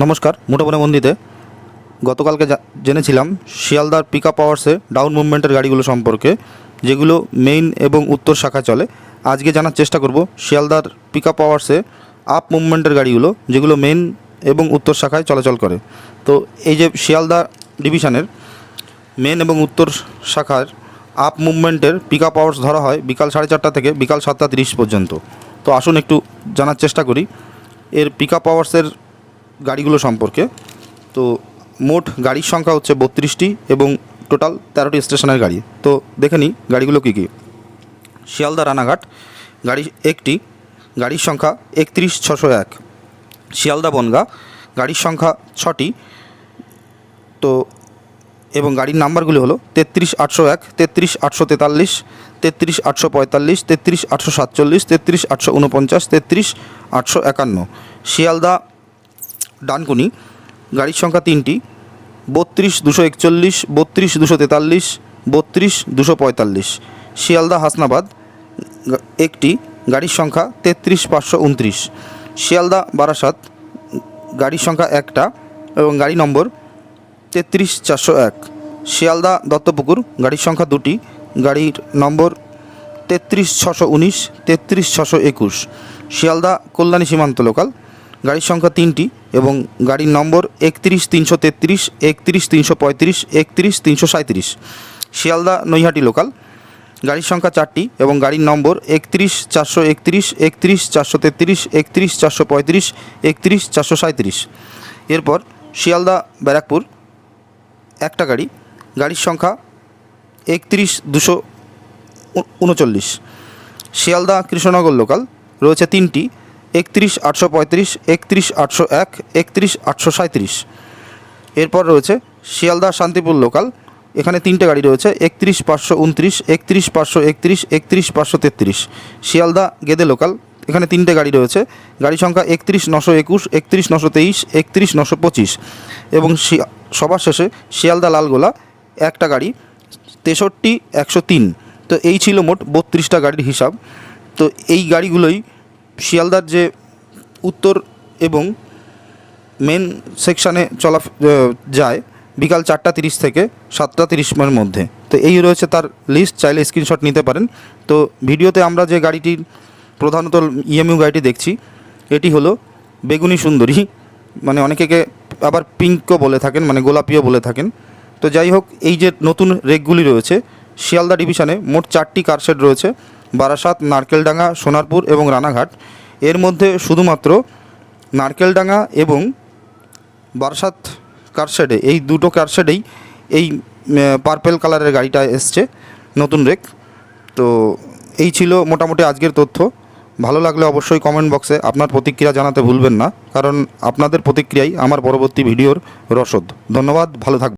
নমস্কার, মুঠোফোনে মন্দিতে গতকালকে জেনেছিলাম শিয়ালদার পিক আপ আওয়ার্সে ডাউন মুভমেন্টের গাড়িগুলো সম্পর্কে, যেগুলো মেইন এবং উত্তর শাখায় চলে। আজকে জানার চেষ্টা করব শিয়ালদার পিক আপ আওয়ার্সে আপ মুভমেন্টের গাড়িগুলো, যেগুলো মেইন এবং উত্তর শাখায় চলাচল করে। তো এই যে শিয়ালদা ডিভিশনের মেন এবং উত্তর শাখার আপ মুভমেন্টের পিক আপ আওয়ার্স ধরা হয় বিকাল সাড়ে চারটা থেকে বিকাল সাতটা তিরিশ পর্যন্ত। তো আসুন একটু জানার চেষ্টা করি। এর পিক আপ আওয়ার্সের গাড়িগুলো সম্পর্কে। তো মোট গাড়ির সংখ্যা হচ্ছে বত্রিশটি এবং টোটাল তেরোটি স্টেশনের গাড়ি। তো দেখে নিই গাড়িগুলো কী কী। শিয়ালদা রানাঘাট, গাড়ি একটি, গাড়ির সংখ্যা একত্রিশ ছশো এক। শিয়ালদা বনগা, গাড়ির সংখ্যা ছটি। তো এবং গাড়ির নাম্বারগুলি হলো তেত্রিশ আটশো এক, তেত্রিশ আটশো তেতাল্লিশ, তেত্রিশ আটশো পঁয়তাল্লিশ, তেত্রিশ আটশো সাতচল্লিশ, তেত্রিশ আটশো উনপঞ্চাশ তেত্রিশ আটশো একান্ন। শিয়ালদা ডানকুনি, গাড়ির সংখ্যা তিনটি, বত্রিশ দুশো একচল্লিশ, বত্রিশ দুশো তেতাল্লিশ, বত্রিশ দুশো পঁয়তাল্লিশ। শিয়ালদা হাসনাবাদ একটি, গাড়ির সংখ্যা তেত্রিশ পাঁচশো উনত্রিশ। শিয়ালদা বারাসাত, গাড়ির সংখ্যা একটা এবং গাড়ি নম্বর তেত্রিশ চারশো এক। শিয়ালদা দত্তপুকুর, গাড়ির সংখ্যা দুটি, গাড়ির নম্বর তেত্রিশ ছশো উনিশ, তেত্রিশ ছশো একুশ। শিয়ালদা কল্যাণী সীমান্ত লোকাল গাড়ির সংখ্যা তিনটি এবং গাড়ির নম্বর একত্রিশ তিনশো তেত্রিশ, একত্রিশ তিনশো পঁয়ত্রিশ, একত্রিশ তিনশো সাঁত্রিশ শিয়ালদা নৈহাটি লোকাল গাড়ির সংখ্যা চারটি এবং গাড়ির নম্বর একত্রিশ চারশো একত্রিশ একত্রিশ চারশো তেত্রিশ, একত্রিশ চারশো পঁয়ত্রিশ, একত্রিশ চারশো সাঁত্রিশ এরপর শিয়ালদা ব্যারাকপুর। একটা গাড়ি, গাড়ির সংখ্যা একত্রিশ দুশো উনচল্লিশ। শিয়ালদা কৃষ্ণনগর লোকাল রয়েছে তিনটি একত্রিশ আটশো পঁয়ত্রিশ, একত্রিশ আটশো এক, একত্রিশ আটশো সাঁত্রিশ এরপর রয়েছে শিয়ালদা শান্তিপুর লোকাল। এখানে তিনটে গাড়ি রয়েছে, একত্রিশ পাঁচশো উনত্রিশ, একত্রিশ পাঁচশো একত্রিশ একত্রিশ পাঁচশো তেত্রিশ। শিয়ালদা গেদে লোকাল। এখানে তিনটে গাড়ি রয়েছে, গাড়ি সংখ্যা একত্রিশ নশো একুশ, একত্রিশ নশো তেইশ, একত্রিশ নশো পঁচিশ। এবং সবার শেষে শিয়ালদা লালগোলা, একটা গাড়ি, তেষট্টি একশো তিন। তো এই ছিল মোট বত্রিশটা গাড়ির হিসাব। তো এই গাড়িগুলোই শিয়ালদার যে উত্তর এবং মেন সেকশানে চলা যায় বিকাল চারটা তিরিশ থেকে সাতটা তিরিশের মধ্যে। তো এই রয়েছে তার লিস্ট চাইলে স্ক্রিনশট নিতে পারেন। তো ভিডিওতে আমরা যে গাড়িটির প্রধানত ইএমইউ গাড়িটি দেখছি, এটি হলো বেগুনি সুন্দরী। মানে অনেকে আবার পিঙ্কও বলে থাকেন মানে গোলাপিও বলে থাকেন। তো যাই হোক, এই যে নতুন রেকগুলি রয়েছে শিয়ালদা ডিভিশনে মোট চারটি কারশেড রয়েছে, বারাসাত, নারকেলডাঙ্গা, সোনারপুর এবং রানাঘাট। এর মধ্যে শুধুমাত্র নারকেলডাঙ্গা এবং বারাসাত কারশেডে এই দুটো কারশেডেই এই পার্পেল কালারের গাড়িটা এসছে, নতুন রেক তো এই ছিল মোটামুটি আজকের তথ্য। ভালো লাগলে অবশ্যই কমেন্ট বক্সে আপনার প্রতিক্রিয়া জানাতে ভুলবেন না, কারণ আপনাদের প্রতিক্রিয়াই আমার পরবর্তী ভিডিওর রসদ। ধন্যবাদ, ভালো থাকবেন।